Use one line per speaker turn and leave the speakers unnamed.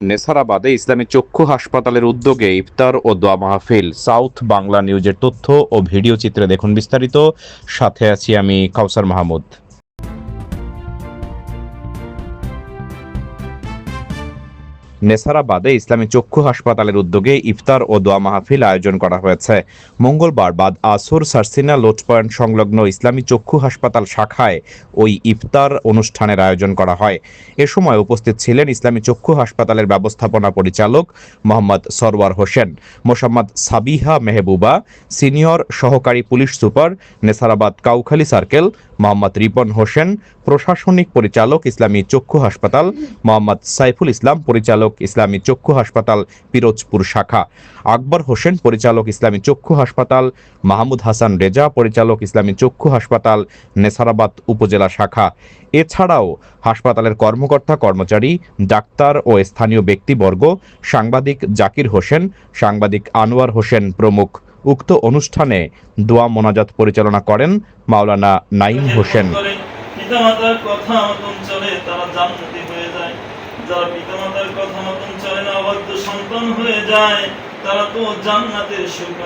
নেসারাবাদে ইসলামী চক্ষু হাসপাতালের উদ্যোগে ইফতার ও দোয়া মাহফিল। সাউথ বাংলা নিউজের তথ্য ও ভিডিও চিত্রে দেখুন বিস্তারিত। সাথে আছি আমি কাউসার মাহমুদ। নেসারাবাদে ইসলামী চক্ষু হাসপাতালের উদ্যোগে ইফতার ও দোয়া মাহফিল আয়োজন করা হয়েছে। মঙ্গলবার বাদ আসর সার্সিনা লোড পয়েন্ট সংলগ্ন ইসলামী চক্ষু হাসপাতাল শাখায় ওই ইফতার অনুষ্ঠানের আয়োজন করা হয়। এ সময় উপস্থিত ছিলেন ইসলামী চক্ষু হাসপাতালের ব্যবস্থাপনা পরিচালক মোহাম্মদ সরওয়ার হোসেন, মোসাম্মদ সাবিহা মেহবুবা, সিনিয়র সহকারী police super, Nesarabad Kawkhali circle Mohammad Ripon Hossain, প্রশাসনিক পরিচালক, ইসলামী চক্ষু হাসপাতাল, মোহাম্মদ সাইফুল ইসলাম, পরিচালক, ইসলামী চক্ষু হাসপাতাল, পিরোজপুর শাখা। আকবর হোসেন, পরিচালক, ইসলামী চক্ষু হাসপাতাল, মাহমুদ হাসান রেজা, পরিচালক, ইসলামী চক্ষু হাসপাতাল, নেসারাবাদ উপজেলা শাখা। এছাড়াও হাসপাতালের কর্মকর্তা, কর্মচারী, ডাক্তার ও স্থানীয় ব্যক্তিবর্গ, সাংবাদিক জাকির হোসেন, সাংবাদিক আনোয়ার হোসেন প্রমুখ। উক্ত অনুষ্ঠানে দোয়া মোনাজাত পরিচালনা করেন মাওলানা নাইম হোসেন।
তারা তো জান্নাতের সুখ